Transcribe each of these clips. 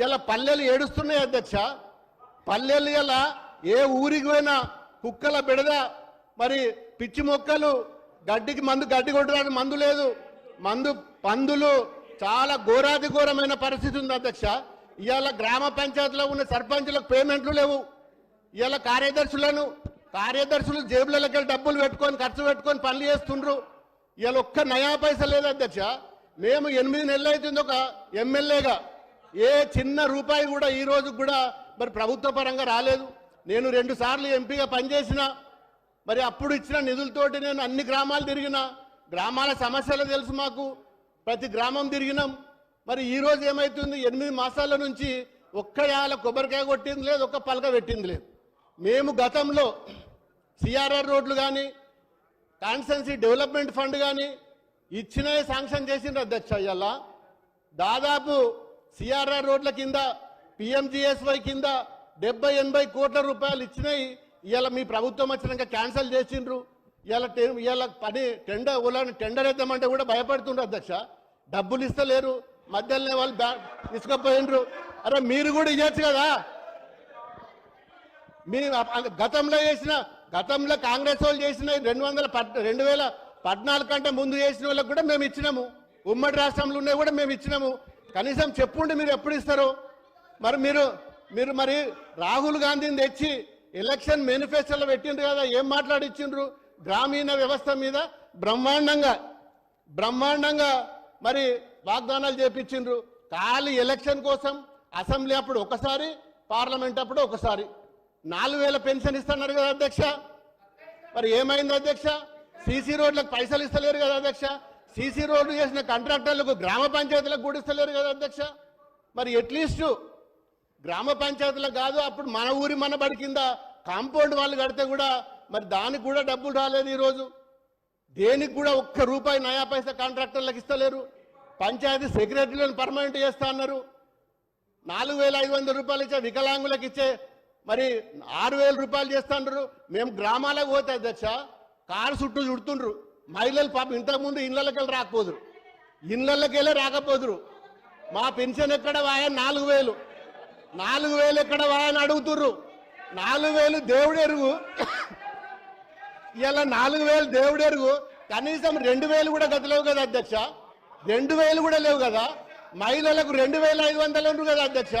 ఇలా పల్లెలు ఏడుస్తున్నాయి అధ్యక్ష. పల్లెలు ఇలా ఏ ఊరికి పోయినా కుక్కల బిడద మరి పిచ్చి మొక్కలు గడ్డికి మందు గడ్డి కొట్టడానికి మందు లేదు. మందు పందులు చాలా ఘోరాది ఘోరమైన పరిస్థితి ఉంది అధ్యక్ష. ఇవాళ గ్రామ పంచాయతీలో ఉన్న సర్పంచులకు పేమెంట్లు లేవు. ఇవాళ కార్యదర్శులను కార్యదర్శులు జేబులకి డబ్బులు పెట్టుకొని ఖర్చు పెట్టుకొని పనులు చేస్తుండ్రు. ఇవాళ ఒక్క నయా పైసా లేదు అధ్యక్ష. మేము ఎనిమిది నెలలు అవుతుంది ఒక ఎమ్మెల్యేగా. ఏ చిన్న రూపాయి కూడా ఈ రోజు కూడా మరి ప్రభుత్వ పరంగా రాలేదు. నేను రెండు సార్లు ఎంపీగా పనిచేసిన మరి అప్పుడు ఇచ్చిన నిధులతోటి నేను అన్ని గ్రామాలు తిరిగిన గ్రామాల సమస్యలు తెలుసు మాకు. ప్రతి గ్రామం తిరిగినాం. మరి ఈ రోజు ఏమైతుంది? ఎనిమిది మాసాల నుంచి ఒక్క యాల కొబ్బరికాయ కొట్టింది లేదు ఒక్క పలక పెట్టింది లేదు. మేము గతంలో సిఆర్ఆర్ రోడ్లు కానీ కాన్స్టెన్సీ డెవలప్మెంట్ ఫండ్ కానీ ఇచ్చినవి శాంక్షన్ చేసిండ్రు అధ్యక్ష ఇవాళ దాదాపు సిఆర్ఆర్ రోడ్ల కింద పిఎంజిఎస్వై కింద డెబ్బై ఎనభై కోట్ల రూపాయలు ఇచ్చినాయి. ఇవాళ మీ ప్రభుత్వం వచ్చినాక క్యాన్సిల్ చేసిండ్రు. ఇవాళ టె- ఇవాళ పని టెండర్ వాళ్ళని టెండర్ వేద్దామంటే కూడా భయపడుతుండ్రు అధ్యక్ష. డబ్బులు ఇస్తలేరు. మధ్యలోనే వాళ్ళు బ్యా తీసుకుపోయిండ్రు. అరే మీరు కూడా ఇవ్వచ్చు కదా? మీ గతంలో చేసిన గతంలో కాంగ్రెస్ వాళ్ళు చేసిన రెండు వందల రెండు వేల పద్నాలుగు కంటే ముందు చేసిన వాళ్ళకి కూడా మేము ఇచ్చినాము. ఉమ్మడి రాష్ట్రంలో ఉన్నాయి కూడా మేము ఇచ్చినాము. కనీసం చెప్పుండి మీరు ఎప్పుడు ఇస్తారు? మరి మీరు మీరు మరి రాహుల్ గాంధీని తెచ్చి ఎలక్షన్ మేనిఫెస్టోలో పెట్టిండ్రు కదా ఏం మాట్లాడిచ్చిండ్రు? గ్రామీణ వ్యవస్థ మీద బ్రహ్మాండంగా బ్రహ్మాండంగా మరి వాగ్దానాలు చేపించిండ్రు. ఖాళీ ఎలక్షన్ కోసం అసెంబ్లీ అప్పుడు ఒకసారి పార్లమెంట్ అప్పుడు ఒకసారి. నాలుగు వేల పెన్షన్ ఇస్తున్నారు కదా అధ్యక్ష. మరి ఏమైంది అధ్యక్ష? సీసీ రోడ్లకు పైసలు ఇస్తలేరు కదా అధ్యక్ష. సీసీ రోడ్లు చేసిన కాంట్రాక్టర్లకు గ్రామ పంచాయతీలకు కూడా కదా అధ్యక్ష. మరి అట్లీస్ట్ గ్రామ పంచాయతీలకు కాదు అప్పుడు మన ఊరి మన బడి కింద కాంపౌండ్ వాళ్ళు కడితే కూడా మరి దానికి కూడా డబ్బులు రాలేదు ఈరోజు. దేనికి కూడా ఒక్క రూపాయి నయా పైసా కాంట్రాక్టర్లకు ఇస్తలేరు. పంచాయతీ సెక్రటరీలను పర్మనెంట్ చేస్తా అన్నారు. నాలుగు వేల ఐదు వందల రూపాయలు ఇచ్చే వికలాంగులకు ఇచ్చే మరి ఆరు వేల రూపాయలు చేస్తున్నారు మేము గ్రామాలకు పోతే అధ్యక్ష కారు చుట్టూ చుడుతుండ్రు. మహిళలు పాపం ఇంతకుముందు ఇళ్ళకి వెళ్ళి రాకపోదురు. ఇళ్ళకి వెళ్ళి రాకపోదురు. మా పెన్షన్ ఎక్కడ వాయా? నాలుగు వేలు. నాలుగు వేలు ఎక్కడ వాయని అడుగుతుర్రు. నాలుగు వేలు దేవుడెరుగు ఇలా నాలుగు వేలు దేవుడెరుగు కనీసం రెండు వేలు కూడా గతలేవు కదా అధ్యక్ష. రెండు వేలు కూడా లేవు కదా. మహిళలకు రెండు వేల ఐదు వందలు ఉండ్రు కదా అధ్యక్ష.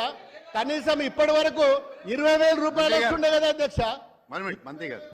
కనీసం ఇప్పటి వరకు ఇరవై వేల రూపాయలు వస్తుండే కదా అధ్యక్ష. మంత్రి గారు.